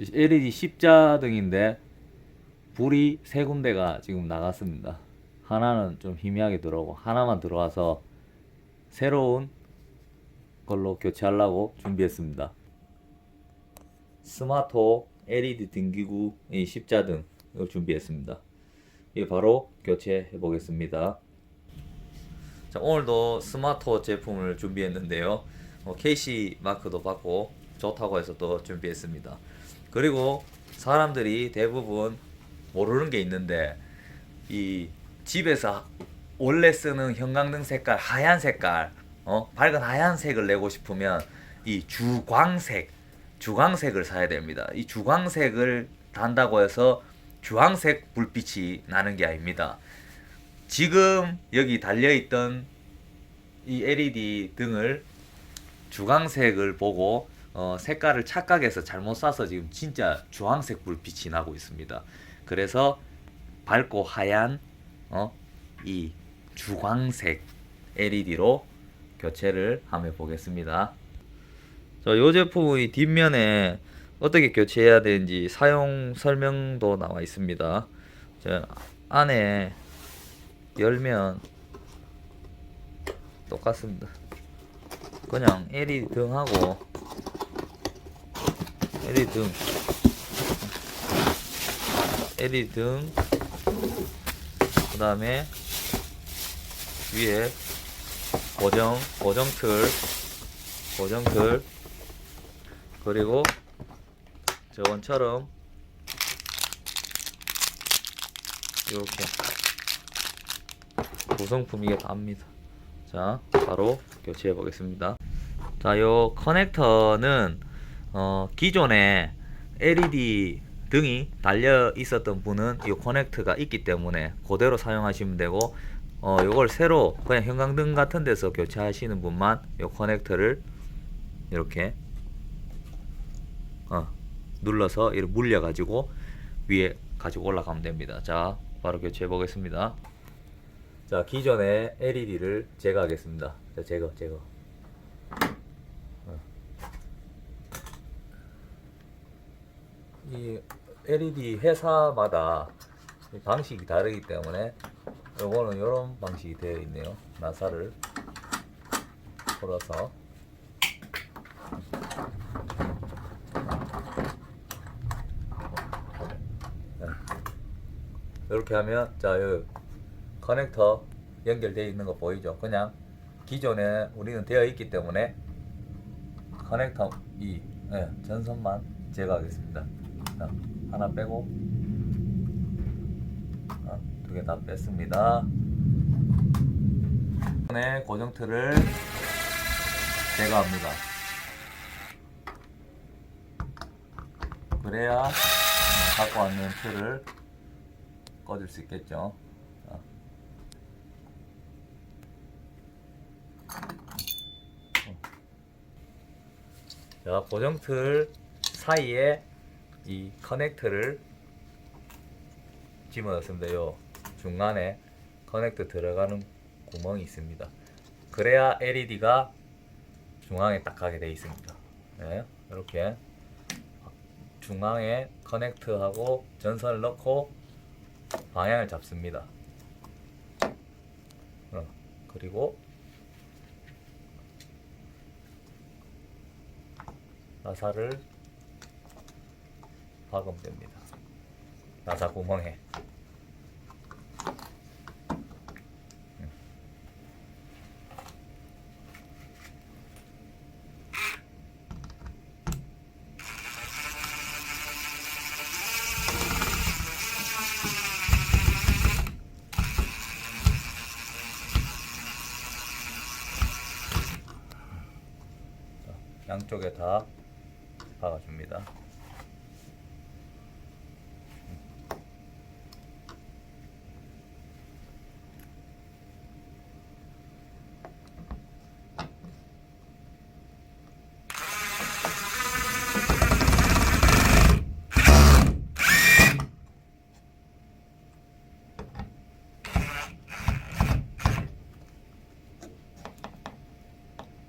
LED 십자등인데 불이 세 군데가 지금 나갔습니다. 하나는 좀 희미하게 들어오고 하나만 들어와서 새로운 걸로 교체하려고 준비했습니다. 스마트 LED 등기구 이 십자등 이걸 준비했습니다. 이게 바로 교체해 보겠습니다. 자, 오늘도 스마트 제품을 준비했는데요. 어, KC 마크도 받고 좋다고 해서 또 준비했습니다. 그리고 사람들이 대부분 모르는 게 있는데 이 집에서 원래 쓰는 형광등 색깔 하얀 색깔 어 밝은 하얀색을 내고 싶으면 이 주광색 주광색을 사야 됩니다. 이 주광색을 단다고 해서 주황색 불빛이 나는 게 아닙니다. 지금 여기 달려 있던 이 LED 등을 주광색을 보고 어, 색깔을 착각해서 잘못 쏴서 지금 진짜 주황색 불빛이 나고 있습니다. 그래서 밝고 하얀 어, 이 주광색 LED로 교체를 하며 보겠습니다. 자, 이 제품의 뒷면에 어떻게 교체해야 되는지 사용 설명도 나와 있습니다. 자, 안에 열면 똑같습니다. 그냥 LED 등하고 LED 등 LED 등 그 다음에 위에 고정 고정 틀 고정 틀 그리고 저번처럼 이렇게 구성품 이게 답니다. 자, 바로 교체해 보겠습니다. 자, 요 커넥터는 어, 기존에 LED 등이 달려 있었던 분은 이 커넥터가 있기 때문에 그대로 사용하시면 되고 어, 요걸 새로 그냥 형광등 같은 데서 교체하시는 분만 요 커넥터를 이렇게 어, 눌러서 이렇게 물려 가지고 위에 가지고 올라가면 됩니다. 자, 바로 교체해 보겠습니다. 자, 기존의 LED를 제거하겠습니다. 자, 제거, 제거. 어. 이 LED 회사마다 이 방식이 다르기 때문에 요거는 이런 방식이 되어 있네요. 나사를 풀어서 네. 이렇게 하면 자, 요 커넥터 연결되어 있는 거 보이죠? 그냥 기존에 우리는 되어 있기 때문에 커넥터 이 예, 전선만 제거하겠습니다. 자, 하나 빼고 두 개 다 뺐습니다. 이번에 고정 틀을 제거합니다. 그래야 음, 갖고 왔는 틀을 꺼줄 수 있겠죠. 자. 자, 고정틀 사이에 이 커넥터를 집어넣습니다. 요 중간에 커넥터 들어가는 구멍이 있습니다. 그래야 LED가 중앙에 딱 가게 되어 있습니다. 네, 이렇게 중앙에 커넥터하고 전선을 넣고 방향을 잡습니다. 어, 그리고 나사를 박으면 됩니다. 나사 구멍에. 양쪽에 다 박아줍니다.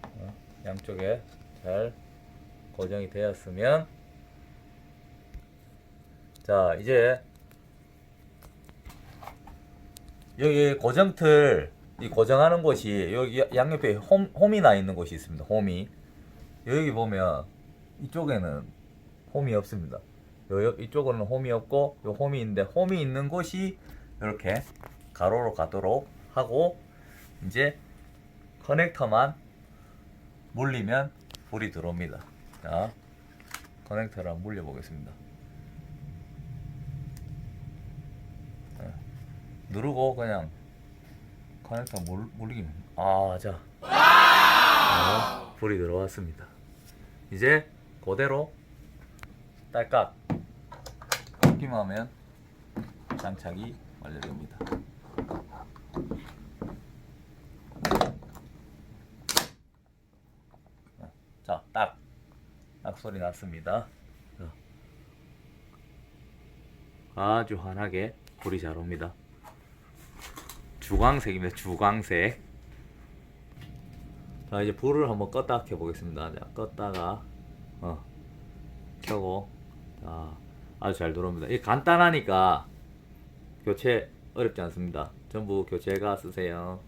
어, 양쪽에 잘 고정이 되었으면 자 이제 여기 고정틀 이 고정하는 곳이 여기 양옆에 홈, 홈이 나 있는 곳이 있습니다. 홈이 여기 보면 이쪽에는 홈이 없습니다. 요, 요- 이쪽으로는 홈이 없고 요 홈이 있는데 홈이 있는 곳이 이렇게 가로로 가도록 하고 이제 커넥터만 물리면 불이 들어옵니다. 자, 커넥터를 한번 물려 보겠습니다. 누르고 그냥 커넥터 물, 물리기만. 아, 자. 자, 불이 들어왔습니다. 이제 그대로 딸깍 꺾기만 하면 장착이 완료됩니다. 자, 딱. 딱 소리 났습니다. 자. 아주 환하게 불이 잘 옵니다. 주광색입니다. 주광색. 자 이제 불을 한번 껐다 켜 보겠습니다. 자 껐다가 어 켜고 자 아주 잘 들어옵니다. 이 간단하니까 교체 어렵지 않습니다. 전부 교체 가 쓰세요.